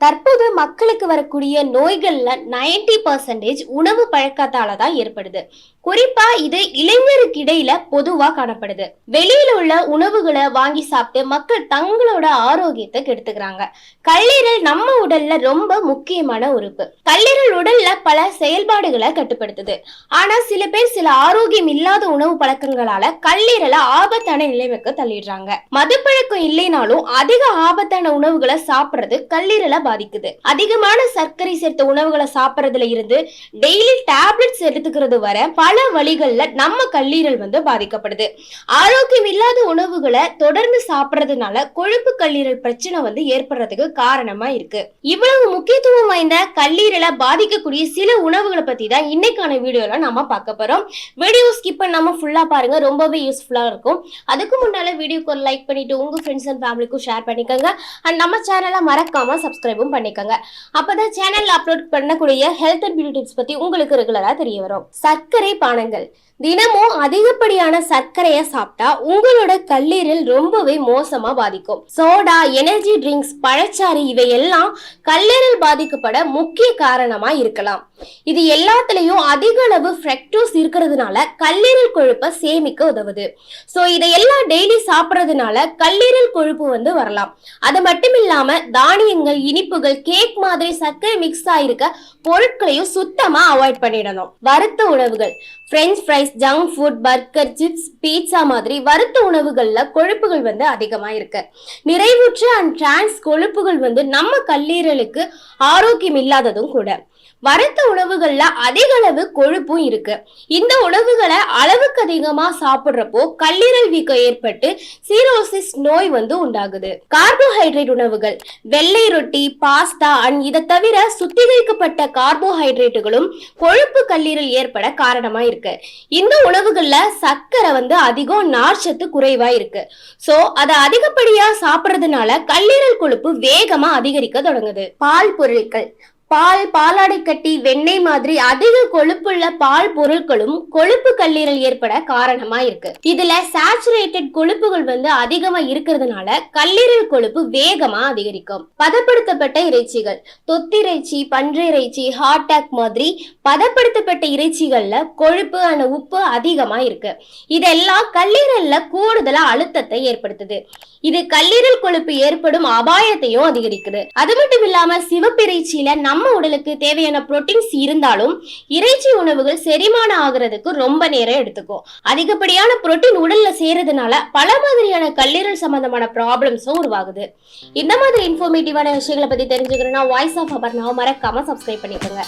தற்போது மக்களுக்கு வரக்கூடிய நோய்கள்ல 90% பர்சன்டேஜ் உணவு பழக்கத்தால தான் ஏற்படுது. குறிப்பா இது இளைஞருக்கு இடையில பொதுவா காணப்படுது. வெளியில உள்ள உணவுகளை வாங்கி சாப்பிட்டு மக்கள் தங்களோட ஆரோக்கியத்தை கெடுத்துக்கிறாங்க. கல்லீரல் நம்ம உடல்ல ரொம்ப முக்கியமான உறுப்பு. கல்லீரல் உடல்ல பல செயல்பாடுகளை கட்டுப்படுத்துது. ஆனா சில பேர் சில ஆரோக்கியம் இல்லாத உணவு பழக்கங்களால கல்லீரலை ஆபத்தான நிலைமைக்கு தள்ளிடுறாங்க. மதுப்பழக்கம் இல்லைனாலும் அதிக ஆபத்தான உணவுகளை சாப்பிடுறது கல்லீரலை பாதிக்குது. அதிகமான சர்க்கரை சேர்த்த உணவுகளை சாப்பிடுறதுல இருந்து டெய்லி டேப்லெட்ஸ் எடுத்துக்கிறது வர பல வழிகள்ல நம்ம கல்லீரல் வந்து பாதிக்கப்படுது. ஆரோக்கியம் இல்லாத உணவுகளை தொடர்ந்து சாப்பிடுறதுனால கொழுப்பு கல்லீரல் பிரச்சனை வந்து ஏற்படுறதுக்கு காரணமா இருக்கு. இவ்வளவு முக்கியத்துவம் வாய்ந்த கல்லீரலை பாதிக்கக்கூடிய சில உணவுகளை பத்தி தான் இன்னைக்கான வீடியோல நாம பார்க்க போறோம். வீடியோ ஸ்கிப் பண்ணாம ஃபுல்லா பாருங்க ரொம்பவே யூஸ்ஃபுல்லா இருக்கும். அதுக்கு முன்னால வீடியோக்கு ஒரு லைக் பண்ணிட்டு உங்க ஃப்ரெண்ட்ஸ் அண்ட் ஃபேமிலிக்கும் ஷேர் பண்ணிக்கோங்க. அண்ட் நம்ம சேனலை மறக்காம சப்ஸ்கிரைபும் பண்ணிக்கோங்க. அப்பதான் சேனல்ல அப்லோட் பண்ணக்கூடிய ஹெல்த் அண்ட் பியூட்டி டிப்ஸ் பத்தி உங்களுக்கு ரெகுலரா தெரிய வரும். சர்க்கரை பானங்கள். தினமும் அதிகப்படியான சர்க்கரையை சாப்பிட்டா உங்களோட கல்லீரல் ரொம்பவே மோசமா பாதிக்கும். சோடா எனர்ஜி ட்ரிங்க்ஸ் பழச்சாறு இவையெல்லாம் கல்லீரல் பாதிக்கப்பட முக்கிய காரணமா இருக்கலாம். இது எல்லாத்துலயும் அதிக அளவு ஃப்ரெக்டோஸ் இருக்கிறதுனால கல்லீரல் கொழுப்பை சேமிக்க உதவுது. ஸோ இதையெல்லாம் டெய்லி சாப்பிட்றதுனால கல்லீரல் கொழுப்பு வந்து வரலாம். அது மட்டும் இல்லாம தானியங்கள் இனிப்புகள் கேக் மாதிரி சர்க்கரை மிக்ஸ் ஆயிருக்க பொருட்களையும் சுத்தமா அவாய்ட் பண்ணிடணும். வறுத்த உணவுகள் French fries junk food burger chips pizza மாதிரி வறுத்த உணவுகளில் கொழுப்புகள் வந்து அதிகமாக இருக்கு. நிறைவுற்ற அண்ட் டிரான்ஸ் கொழுப்புகள் வந்து நம்ம கல்லீரலுக்கு ஆரோக்கியம் இல்லாததும் கூட. வறுத்த உணவுகள்ல அதிக அளவு கொழுப்பும் இருக்கு. இந்த உணவுகளை அளவுக்கு அதிகமா சாப்பிடுறப்போ கல்லீரல் வீக்கம் ஏற்பட்டு சீரோசிஸ் நோய் வந்து உண்டாகுது. கார்போஹைட்ரேட் உணவுகள் வெள்ளை ரொட்டி பாஸ்தா அண்ட் இதை தவிர சுத்திகரிக்கப்பட்ட கார்போஹைட்ரேட்டுகளும் கொழுப்பு கல்லீரல் ஏற்பட காரணமா இருக்கு. இந்த உணவுகள்ல சர்க்கரை வந்து அதிகம் நார்ச்சத்து குறைவா இருக்கு. சோ அதை அதிகப்படியா சாப்பிடுறதுனால கல்லீரல் கொழுப்பு வேகமா அதிகரிக்க தொடங்குது. பால் பொருட்கள் பால் பாலாடை கட்டி வெண்ணெய் மாதிரி அதிக கொழுப்புள்ள பால் பொருட்களும் கொழுப்பு கல்லீரல் ஏற்பட காரணமா இருக்கு இதுல சேச்சுரேட்டட் கொழுப்புகள் வந்து அதிகமா இருக்கிறதுனால கல்லீரல் கொழுப்பு வேகமா அதிகரிக்கும். பதப்படுத்தப்பட்ட இறைச்சிகள் தொத்திறைச்சி பன்றிறைச்சி ஹார்டாக் மாதிரி பதப்படுத்தப்பட்ட இறைச்சிகள்ல கொழுப்பு அந்த உப்பு அதிகமா இருக்கு இதெல்லாம் கல்லீரல்ல கூடுதலா அழுத்தத்தை ஏற்படுத்துது. இது கல்லீரல் கொழுப்பு ஏற்படும் அபாயத்தையும் அதிகரிக்குது. அது மட்டும் இல்லாம சிவப்பிறைச்சியில நம்ம உடலுக்கு தேவையான புரோட்டீன்ஸ் இருந்தாலும் இறைச்சி உணவுகள் செரிமானம் ஆகுறதுக்கு ரொம்ப நேரம் எடுத்துக்கும். அதிகப்படியான புரோட்டீன் உடல்ல சேருறதுனால பல மாதிரியான கல்லீரல் சம்பந்தமான ப்ராப்ளம்ஸும் உருவாகுது. இந்த மாதிரி இன்ஃபர்மேட்டிவான விஷயங்களை பத்தி தெரிஞ்சுக்கணும்னா வாய்ஸ் ஆஃப் அபர்னாவை மறக்காம சப்ஸ்கிரைப் பண்ணிக்கோங்க.